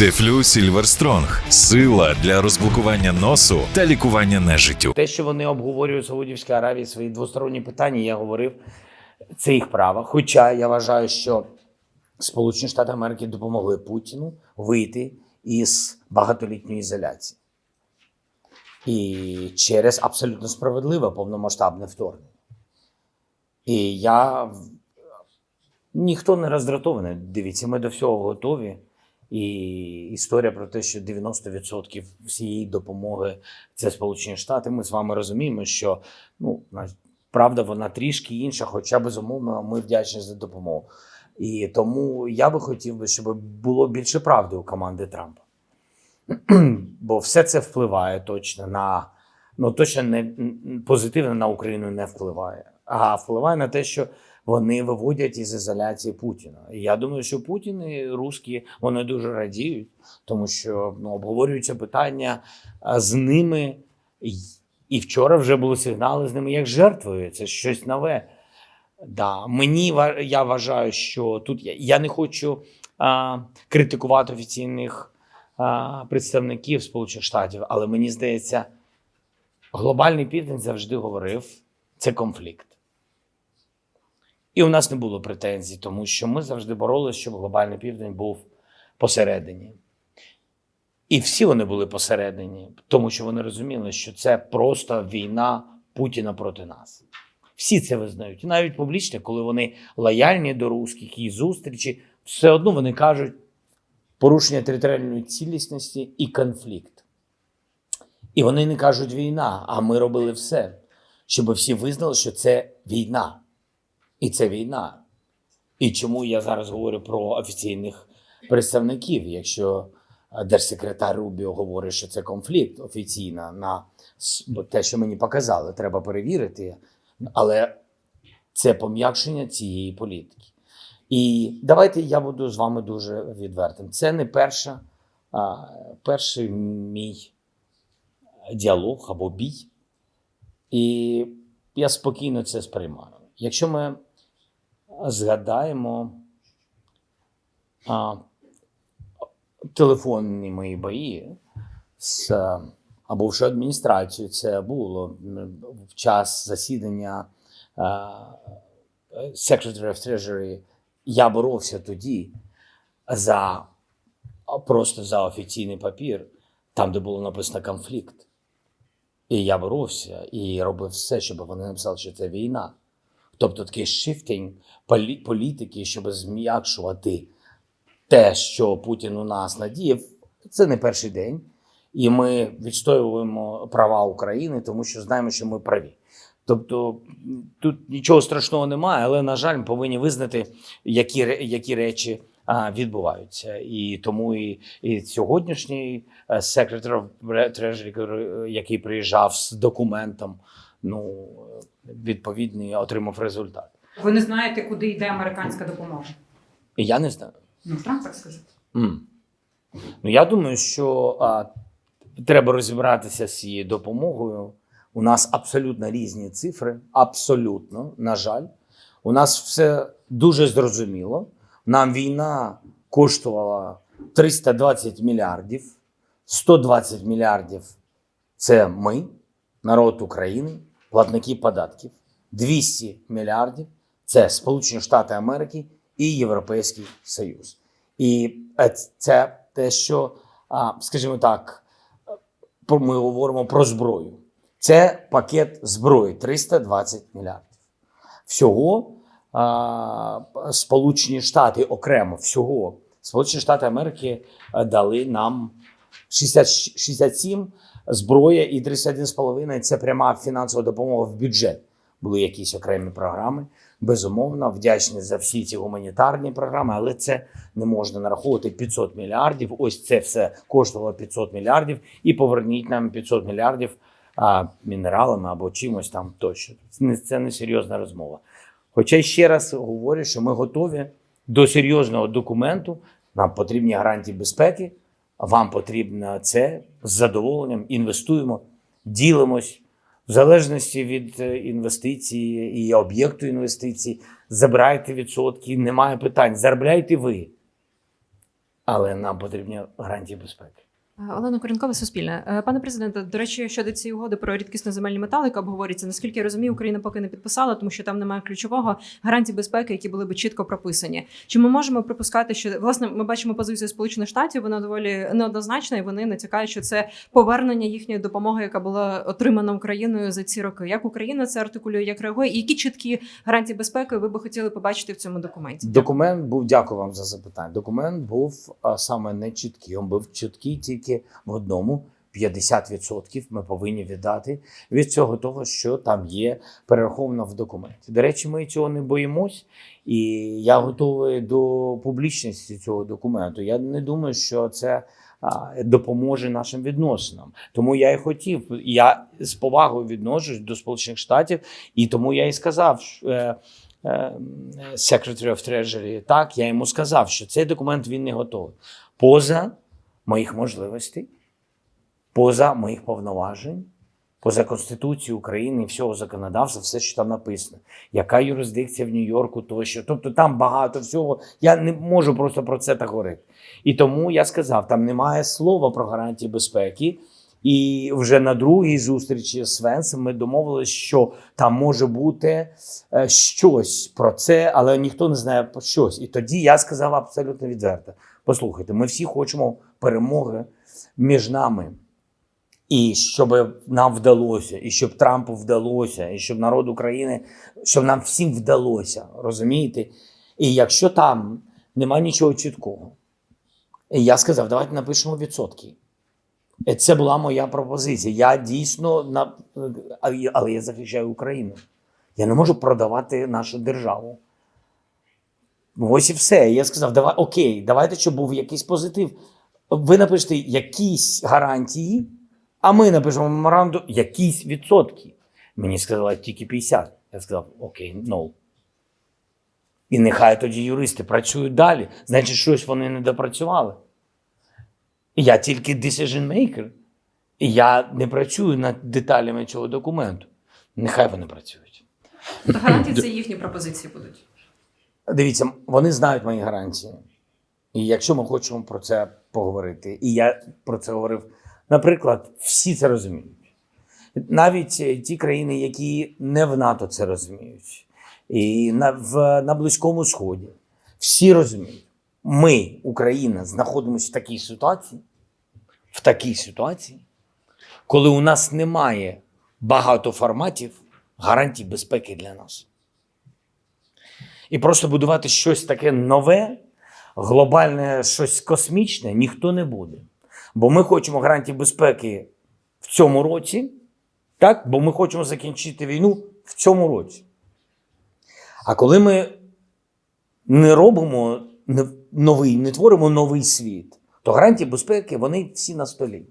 Дефлю Сільверстронг сила для розблокування носу та лікування нежиттю. Те, що вони обговорюють в Саудівській Аравії свої двосторонні питання, я говорив, це їх право. Хоча я вважаю, що Сполучені Штати Америки допомогли Путіну вийти із багатолітньої ізоляції. І через абсолютно справедливе повномасштабне вторгнення. І я ніхто не роздратований. Дивіться, ми до всього готові. І історія про те, що 90% всієї допомоги це Сполучені Штати. Ми з вами розуміємо, що ну правда вона трішки інша, хоча безумовно ми вдячні за допомогу. І тому я би хотів би, щоб було більше правди у команди Трампа. Бо все це впливає точно на ну точно не позитивно на Україну не впливає, а впливає на те, що вони виводять із ізоляції Путіна. Я думаю, що Путін і русські вони дуже радіють, тому що ну, обговорюються питання з ними. І вчора вже були сигнали з ними як жертвою. Це щось нове. Да, мені я вважаю, що тут я, я не хочу а, критикувати офіційних а, представників Сполучених Штатів, але мені здається, глобальний південь завжди говорив, це конфлікт. І у нас не було претензій, тому що ми завжди боролися, щоб глобальний південь був посередині. І всі вони були посередині, тому що вони розуміли, що це просто війна Путіна проти нас. Всі це визнають. І навіть публічно, коли вони лояльні до русських і зустрічі, все одно вони кажуть порушення територіальної цілісності і конфлікт. І вони не кажуть війна, а ми робили все, щоб всі визнали, що це війна. І це війна. І чому я зараз говорю про офіційних представників, якщо е, держсекретар Рубіо говорить, що це конфлікт офіційно на те, що мені показали, треба перевірити, але це пом'якшення цієї політики. І давайте я буду з вами дуже відвертим. Це не перша, а, перший мій діалог або бій. І я спокійно це сприймаю. Якщо ми згадаємо а, телефонні мої бої з або вже адміністрацією, це було в час засідання Secretary of Treasury. Я боровся тоді за просто за офіційний папір, там, де було написано конфлікт. І я боровся і робив все, щоб вони написали, що це війна. Тобто такий шифтинг політики, щоб зм'якшувати те, що Путін у нас надіяв, це не перший день. І ми відстоюємо права України, тому що знаємо, що ми праві. Тобто тут нічого страшного немає, але, на жаль, ми повинні визнати, які, які речі а, відбуваються. І тому і, і сьогоднішній е, Secretary Treasury, який приїжджав з документом, ну, відповідний отримав результат. Ви не знаєте, куди йде американська допомога. Я не знаю. Ну, Трамп так сказав. М. Ну, я думаю, що а, треба розібратися з цією допомогою. У нас абсолютно різні цифри, абсолютно, на жаль. У нас все дуже зрозуміло. Нам війна коштувала 320 мільярдів, 120 мільярдів це ми, народ України, платники податків, 200 мільярдів це Сполучені Штати Америки і Європейський Союз. І е, це те, що, скажімо так, ми говоримо про зброю. Це пакет зброї 320 мільярдів. Всього Сполучені Штати окремо всього Сполучені Штати Америки е, дали нам 60, 67 зброя і 31,5 – це пряма фінансова допомога в бюджет. Були якісь окремі програми. Безумовно, вдячні за всі ці гуманітарні програми, але це не можна нараховувати 500 мільярдів. Ось це все коштувало 500 мільярдів, і поверніть нам 500 мільярдів а, мінералами або чимось там тощо. Це не, серйозна розмова. Хоча ще раз говорю, що ми готові до серйозного документу. Нам потрібні гарантії безпеки. Вам потрібно це з задоволенням. Інвестуємо, ділимось в залежності від е, інвестиції і об'єкту інвестицій. Забирайте відсотки, немає питань. Заробляйте ви. але нам потрібні гарантії безпеки. Олена Корінкова, Суспільне. Е, Пане президенте, до речі, щодо цієї угоди про рідкісно земельні метали, яка обговорюється, наскільки я розумію, Україна поки не підписала, тому що там немає ключового гарантій безпеки, які були б чітко прописані. Чи ми можемо припускати, що власне ми бачимо позицію Сполучених Штатів, вона доволі неоднозначна, і вони натякають, що це повернення їхньої допомоги, яка була отримана Україною за ці роки. Як Україна це артикулює, як реагує, і які чіткі гарантії безпеки ви би хотіли побачити в цьому документі? Документ був, дякую вам за запитання. Документ був а, саме не чіткий. Він був чіткий тільки в одному. 50% ми повинні віддати від цього того, що там є перераховано в документі. До речі, ми цього не боїмось, і я готовий до публічності цього документу. Я не думаю, що це допоможе нашим відносинам. Тому я і хотів. Я з повагою відношусь до Сполучених Штатів, і тому я і сказав. що, е, е, Secretary of Treasury, так, я йому сказав, що цей документ він не готовий. Поза моїх можливостей, поза моїх повноважень, поза Конституцією України і всього законодавства, все, що там написано. Яка юрисдикція в Нью-Йорку, тощо. Тобто там багато всього. Я не можу просто про це так говорити. І тому я сказав: там немає слова про гарантії безпеки. І вже на другій зустрічі з Венсом ми домовилися, що там може бути е, щось про це, але ніхто не знає про щось. І тоді я сказав абсолютно відверто: послухайте, ми всі хочемо перемоги між нами. І щоб нам вдалося, і щоб Трампу вдалося, і щоб народу України, щоб нам всім вдалося, розумієте? І якщо там немає нічого чіткого, я сказав, давайте напишемо відсотки. Це була моя пропозиція. Я дійсно на але я захищаю Україну. Я не можу продавати нашу державу. Ось і все. Я сказав, давай окей, давайте, щоб був якийсь позитив. Ви напишете якісь гарантії, а ми напишемо меморандум якісь відсотки. Мені сказали тільки 50. Я сказав, окей, no. І нехай тоді юристи працюють далі. Значить, щось вони не допрацювали. Я тільки decision maker. І я не працюю над деталями цього документу. Нехай вони працюють. Гарантії це їхні пропозиції будуть. Дивіться, вони знають мої гарантії. І якщо ми хочемо про це поговорити, і я про це говорив, наприклад, всі це розуміють. Навіть е, ті країни, які не в НАТО це розуміють, і на, в, на Близькому Сході, всі розуміють. Ми, Україна, знаходимося в такій ситуації, в такій ситуації, коли у нас немає багато форматів гарантій безпеки для нас. І просто будувати щось таке нове, глобальне, щось космічне ніхто не буде. Бо ми хочемо гарантії безпеки в цьому році, так? бо ми хочемо закінчити війну в цьому році. А коли ми не робимо новий, не творимо новий світ, то гарантії безпеки вони всі на столі.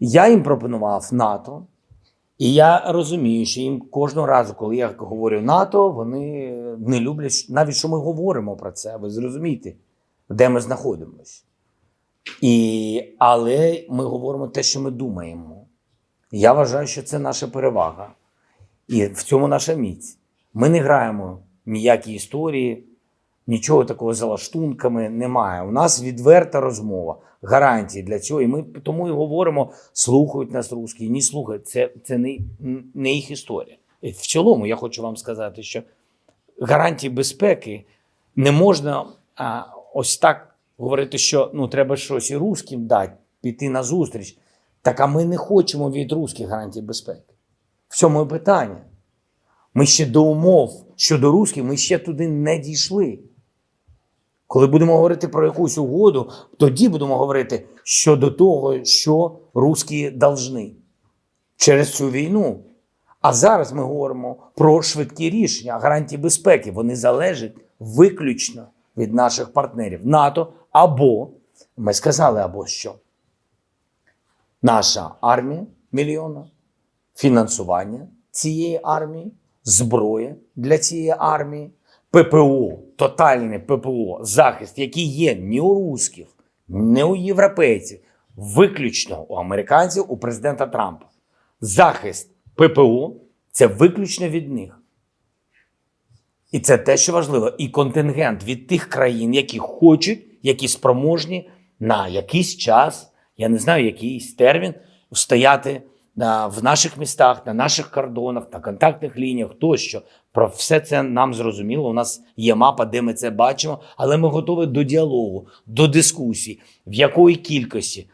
Я їм пропонував НАТО, і я розумію, що їм кожного разу, коли я говорю НАТО, вони не люблять навіть, що ми говоримо про це. Ви зрозумієте, де ми знаходимося. І, але ми говоримо те, що ми думаємо. Я вважаю, що це наша перевага. І в цьому наша міць. Ми не граємо ніякі історії, нічого такого за лаштунками немає. У нас відверта розмова, гарантії для цього. І ми тому і говоримо: слухають нас русські, ні слухають. Це, це не, не їх історія. І в цілому я хочу вам сказати, що гарантії безпеки не можна а, ось так говорити, що ну треба щось і русським дати, піти на зустріч. Так а ми не хочемо від русських гарантій безпеки. В цьому питання. Ми ще до умов щодо русських, ми ще туди не дійшли. Коли будемо говорити про якусь угоду, тоді будемо говорити щодо того, що русські должны через цю війну. А зараз ми говоримо про швидкі рішення, гарантії безпеки. Вони залежать виключно від наших партнерів НАТО або ми сказали, або що. Наша армія мільйона, фінансування цієї армії, зброя для цієї армії, ППО, тотальне ППО, захист, який є не у русських, не у європейців, виключно у американців, у президента Трампа. Захист ППО це виключно від них. І це те, що важливо. І контингент від тих країн, які хочуть які спроможні на якийсь час, я не знаю, якийсь термін, стояти в наших містах, на наших кордонах, на контактних лініях тощо. Про все це нам зрозуміло. У нас є мапа, де ми це бачимо, але ми готові до діалогу, до дискусії, в якої кількості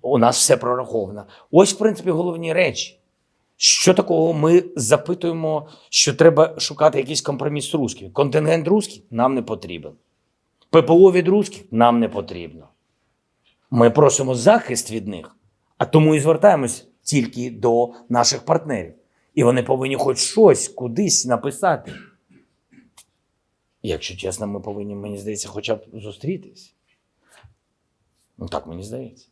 у нас все прораховано. Ось, в принципі, головні речі. Що такого ми запитуємо, що треба шукати якийсь компроміс з русскими? Контингент русських нам не потрібен. ППО від русських нам не потрібно. Ми просимо захист від них, а тому і звертаємось тільки до наших партнерів. І вони повинні хоч щось кудись написати. Якщо чесно, ми повинні, мені здається, хоча б зустрітись. Ну так мені здається.